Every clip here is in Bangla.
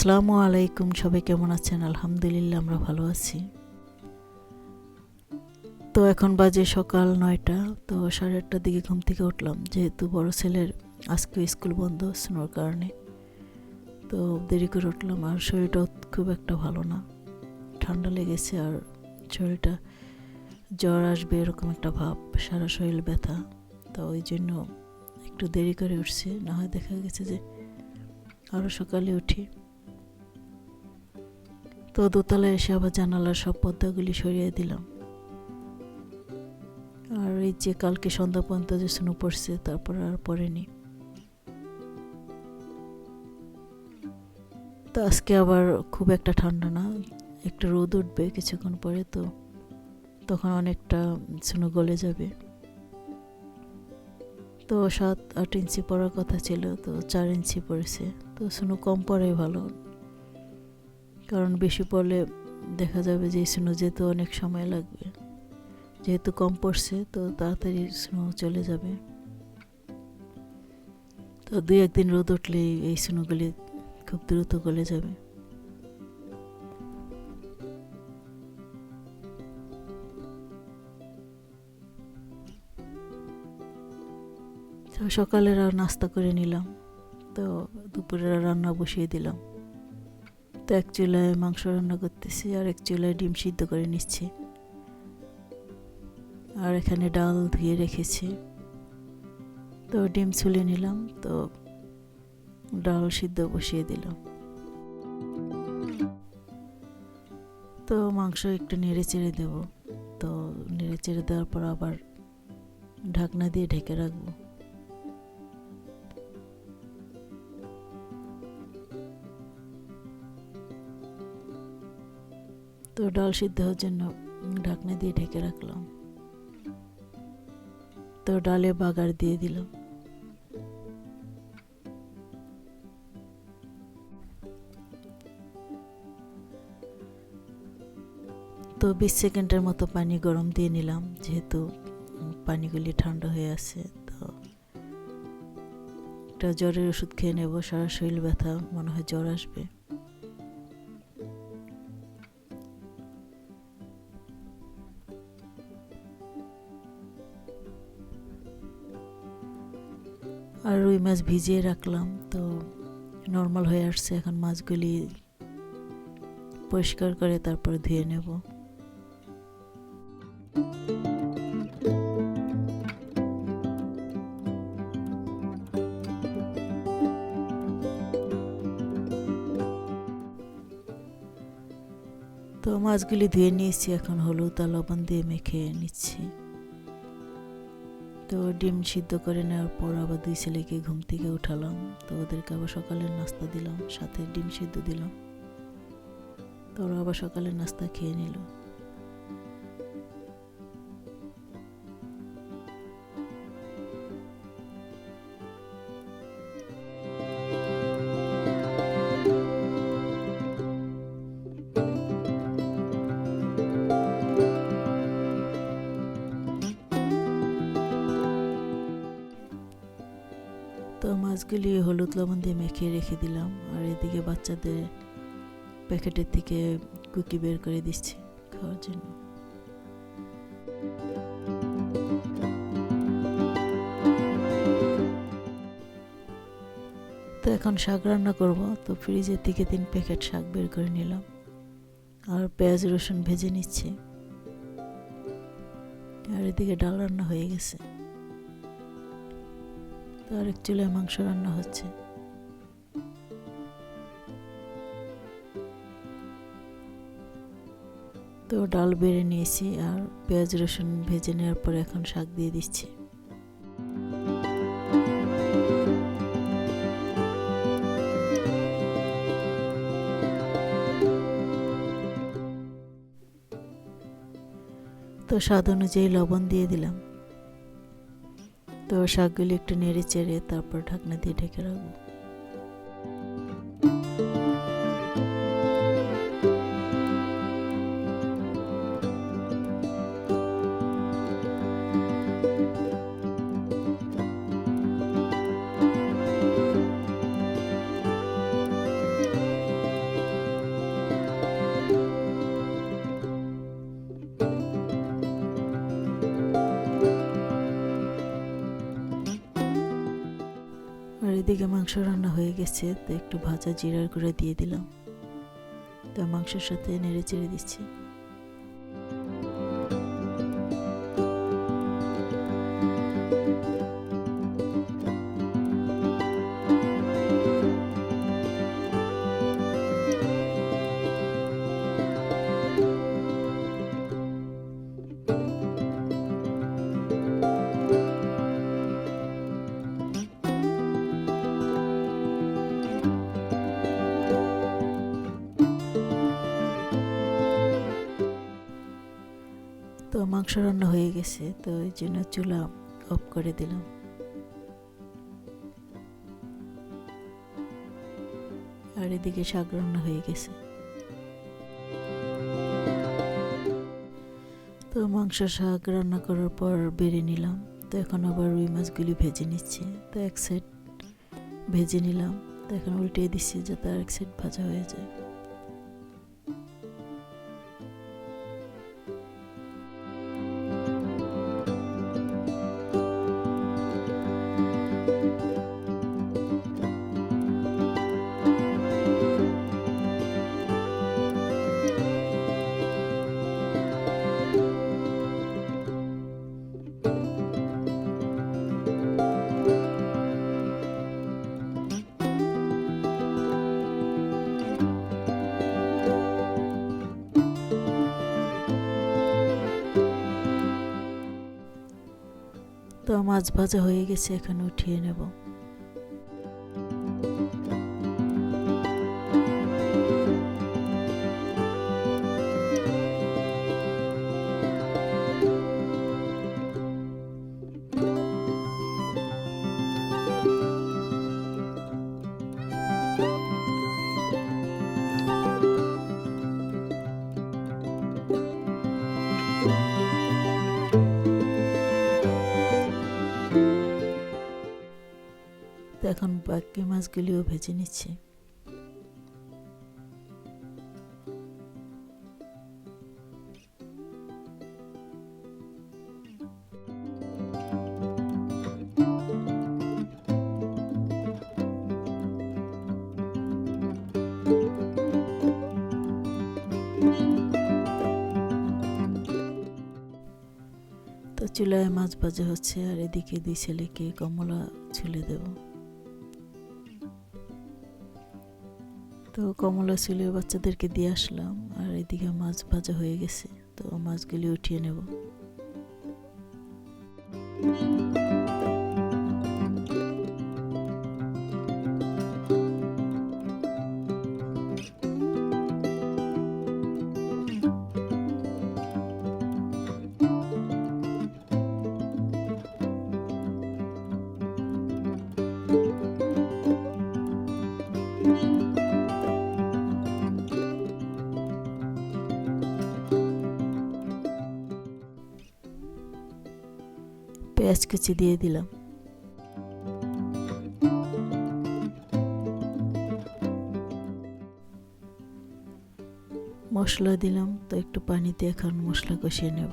আসসালামু আলাইকুম, সবাই কেমন আছেন? আলহামদুলিল্লাহ, আমরা ভালো আছি। তো এখন বাজে সকাল নয়টা, তো সাড়ে আটটার দিকে ঘুম থেকে উঠলাম, যেহেতু বড় ছেলের আজকে স্কুল বন্ধ স্নোর কারণে। তো দেরি করে উঠলাম, আর শরীরটাও খুব একটা ভালো না। ঠান্ডা লেগেছে, আর শরীরটা জ্বর আসবে এরকম একটা ভাব, সারা শরীর ব্যথা। তো ওই জন্য একটু দেরি করে উঠছি, না হয় দেখা গেছে যে আরও সকালে উঠি। তো দোতলায় এসে আবার জানালার সব পর্দাগুলি সরিয়ে দিলাম। আর এই যে কালকে সন্ধ্যা পর্যন্ত যে স্নো পড়ছে তারপর আর পড়েনি। তো আজকে আবার খুব একটা ঠান্ডা না, একটু রোদ উঠবে কিছুক্ষণ পরে, তো তখন অনেকটা স্নো গলে যাবে। তো সাত আট ইঞ্চি পড়ার কথা ছিল, তো চার ইঞ্চি পড়েছে, তো স্নো কম পড়াই ভালো। কারণ বেশি পড়লে দেখা যাবে যে স্নো যেতে অনেক সময় লাগবে। যেহেতু কম পড়ছে, তো তাড়াতাড়ি স্নো চলে যাবে। তো দুই একদিন রোদ উঠলেই এই স্নোগুলি খুব দ্রুত গলে যাবে। তো সকালের আর নাস্তা করে নিলাম। তো দুপুরের রান্না বসিয়ে দিলাম। তো এক চুলায় মাংস রান্না করতেছি আর এক চুলায় ডিম সিদ্ধ করে নিচ্ছি। আর এখানে ডাল ধুয়ে রেখেছি। তো ডিম ছুলে নিলাম, তো ডাল সিদ্ধ বসিয়ে দিলাম। তো মাংস একটু নেড়ে চেড়ে দেবো। তো নেড়ে চেড়ে দেওয়ার পর আবার ঢাকনা দিয়ে ঢেকে রাখব। তো ডাল সিদ্ধ হওয়ার জন্য ঢাকনা দিয়ে ঢেকে রাখলাম। তো ডালে বাগার দিয়ে দিলাম। তো বিশ সেকেন্ডের মতো পানি গরম দিয়ে নিলাম, যেহেতু পানিগুলি ঠান্ডা হয়ে আছে, তো একটা জ্বরের ওষুধ খেয়ে নেব। সারা শরীর ব্যথা মনে হয় জ্বর আসবে। মাছ ভিজিয়ে রাখলাম, তো নর্মাল হয়ে আসছে। এখন মাছগুলি পরিষ্কার করে তারপর ধুয়ে নেব। তো মাছগুলি ধুয়ে নিয়েছি, এখন হলুদ আর লবণ দিয়ে মেখে নিচ্ছি। তো ডিম সিদ্ধ করে নেওয়ার পর আবার দুই ছেলেকে ঘুম থেকে উঠালাম। তো ওদেরকে আবার সকালের নাস্তা দিলাম, সাথে ডিম সিদ্ধ দিলাম। তো ওরা আবার সকালের নাস্তা খেয়ে নিল। মাছগুলি হলুদ লবণ দিয়ে মেখে রেখে দিলাম, আর এদিকে বাচ্চাদের প্যাকেটের থেকে কুকি বের করে দিচ্ছি খাওয়ার জন্য। তো এখন শাক রান্না করব, তো ফ্রিজের থেকে তিন প্যাকেট শাক বের করে নিলাম, আর পেঁয়াজ রসুন ভেজে নিচ্ছি, আর এদিকে ডাল রান্না হয়ে গেছে। তো আরেক চুলায় মাংস রান্না হচ্ছে। তো ডাল বেড়ে নিয়েছি আর পেঁয়াজ রসুন ভেজে নেওয়ার পর এখন শাক দিয়ে দিচ্ছি। তো স্বাদ অনুযায়ী লবণ দিয়ে দিলাম। তো শাকগুলি একটু নেড়ে চেড়ে তারপর ঢাকনা দিয়ে ঢেকে রাখব। এদিকে মাংস রান্না হয়ে গেছে, তো একটু ভাজা জিরার গুঁড়ো দিয়ে দিলাম। তো মাংসের সাথে নেড়ে চেড়ে দিচ্ছি। রান্না হয়ে গেছে, তো এই জন্য চুলা অফ করে দিলাম। আর এদিকে শাক রান্না হয়ে গেছে। তো মাংস শাক রান্না করার পর বেড়ে নিলাম। তো এখন আবার রুই মাছগুলি ভেজে নিচ্ছি। তো এক সাইড ভেজে নিলাম। তো এখন উল্টে দিচ্ছি যাতে আর এক সাইড ভাজা হয়ে যায়। মাছ ভাজা হয়ে গেছে এখন উঠিয়ে নেব। বাকি মাছগুলিও ভেজে নিচ্ছি। তো চুলায় মাছ ভাজা হচ্ছে, আর এদিকে দুই ছেলেকে কমলা ছুলে দেব। তো কমলা ছিল বাচ্চাদেরকে দিয়ে আসলাম, আর এদিকে মাছ ভাজা হয়ে গেছে, তো মাছগুলি উঠিয়ে নেব। পেঁয়াজ কুচি দিয়ে দিলাম। মশলা দিলাম তো একটু পানি দিয়ে এখন মশলা কষিয়ে নেব।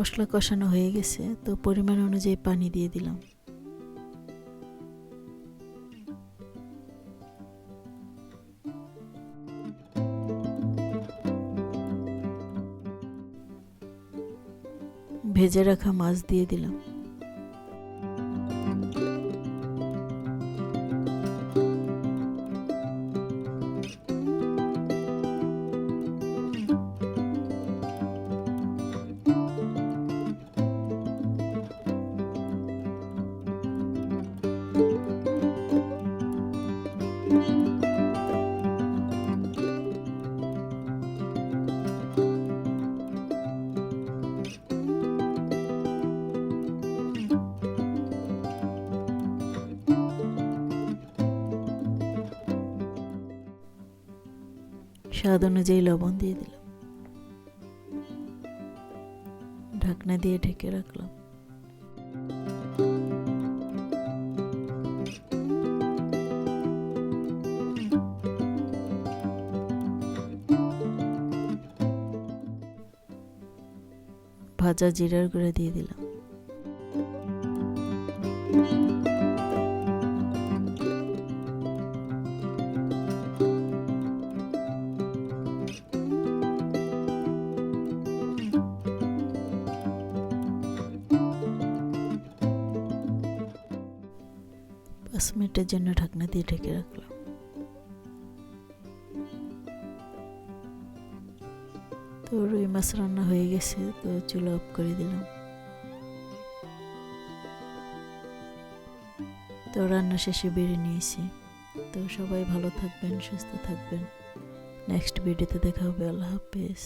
মশলা কষানো হয়ে গেছে, তো পরিমাণ অনুযায়ী পানি দিয়ে দিলাম। ভেজে রাখা মাছ দিয়ে দিলাম। স্বাদ অনুযায়ী লবণ দিয়ে দিলাম। ঢাকনা দিয়ে ঢেকে রাখলাম। ভাজা জিরার গুঁড়া দিয়ে দিলাম। পাঁচ মিনিটের জন্য ঢাকনা দিয়ে ঢেকে রাখলাম। তো রুই মাছ রান্না হয়ে গেছে, তো চুলো অফ করে দিলাম। তো রান্না শেষে বেড়ে নিয়েছি। তো সবাই ভালো থাকবেন, সুস্থ থাকবেন। নেক্সট ভিডিওতে দেখা হবে, আল্লাহ হাফেজ।